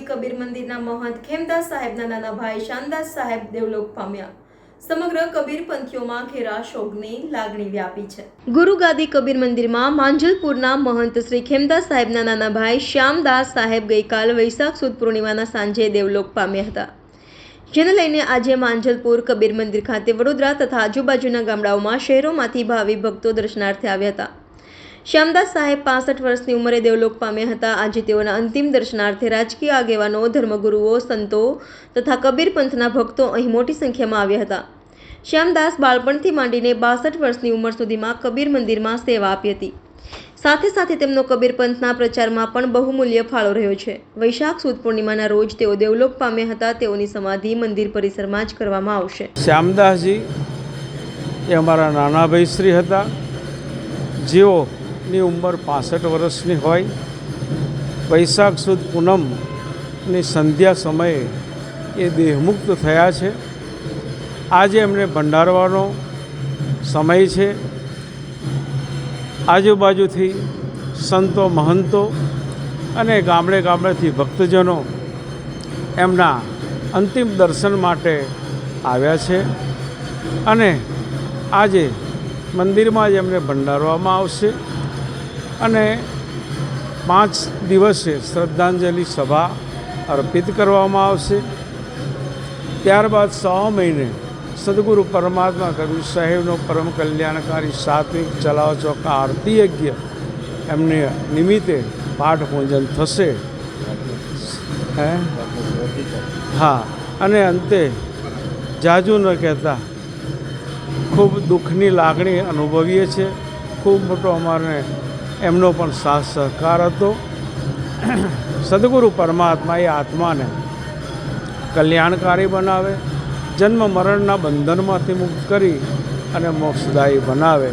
મંદિરના મહંત ખેમદાસ સાહેબના નાના ભાઈ શાનદાસ સાહેબ દેવલોક પામ્યા. સમગ્ર કબીર પંથીઓમાં ઘેરા શોકની લાગણી વ્યાપી છે. ગુરુ ગાદી કબીર મંદિરમાં માંજલપુરના મહંત શ્રી ખેમદાસ સાહેબના નાના ભાઈ શ્યામદાસ સાહેબ ગઈકાલ વૈશાખ સુદ પૂર્ણિમાના સાંજે દેવલોક પામ્યા હતા. જેને લઈને આજે માંજલપુર કબીર મંદિર ખાતે વડોદરા તથા આજુબાજુના ગામડાઓમાં શહેરોમાંથી ભાવિ ભક્તો દર્શનાર્થે આવ્યા હતા. શ્યામદાસ સાહેબ પાસઠ વર્ષની ઉંમરે દેવલોક પામ્યા હતા. આજે તેઓના અંતિમ દર્શનાર્થે રાજકીય આગેવાનો, ધર્મગુરુઓ, સંતો તથા કબીર પંથના ભક્તો અહીં મોટી સંખ્યામાં આવ્યા હતા. શ્યામદાસ બાળપણથી માંડીને બાસઠ વર્ષની ઉંમર સુધીમાં કબીર મંદિરમાં સેવા આપી હતી. સાથે સાથે તેમનો કબીર પંથના પ્રચારમાં પણ બહુમૂલ્ય ફાળો રહ્યો છે. વૈશાખ સુદ પૂર્ણિમાના રોજ તેઓ દેવલોક પામ્યા હતા. તેઓની સમાધિ મંદિર પરિસરમાં જ કરવામાં આવશે. શ્યામદાસજી એ અમારા નાના ભાઈ શ્રી હતા. જેઓની ઉંમર પાસઠ વર્ષની હોય, વૈશાખ સુદ પૂનમની સંધ્યા સમયે એ દેહમુક્ત થયા છે. આજે એમને ભંડારવાનો સમય છે. આજુબાજુથી સંતો, મહંતો અને ગામડે ગામડેથી ભક્તજનો એમના અંતિમ દર્શન માટે આવ્યા છે અને આજે મંદિરમાં જ એમને ભંડારવામાં આવશે. અને પાંચ દિવસે શ્રદ્ધાંજલિ સભા અર્પિત કરવામાં આવશે. ત્યારબાદ સવા મહિને સદગુરુ પરમાત્મા કવિ સાહેબનો પરમ કલ્યાણકારી સાત્વિક ચલાવ ચોકા આરતી યજ્ઞ એમને નિમિત્તે પાઠ પૂજન થશે. હે? હા, અને અંતે જાજુ ન કહેતા ખૂબ દુઃખની લાગણી અનુભવીએ છીએ. ખૂબ મોટો અમારે એમનો પણ સાથ સહકાર હતો. સદગુરુ પરમાત્મા એ આત્માને કલ્યાણકારી બનાવે, જન્મ મરણના બંધનમાંથી મુક્ત કરી અને મોક્ષદાયી બનાવે.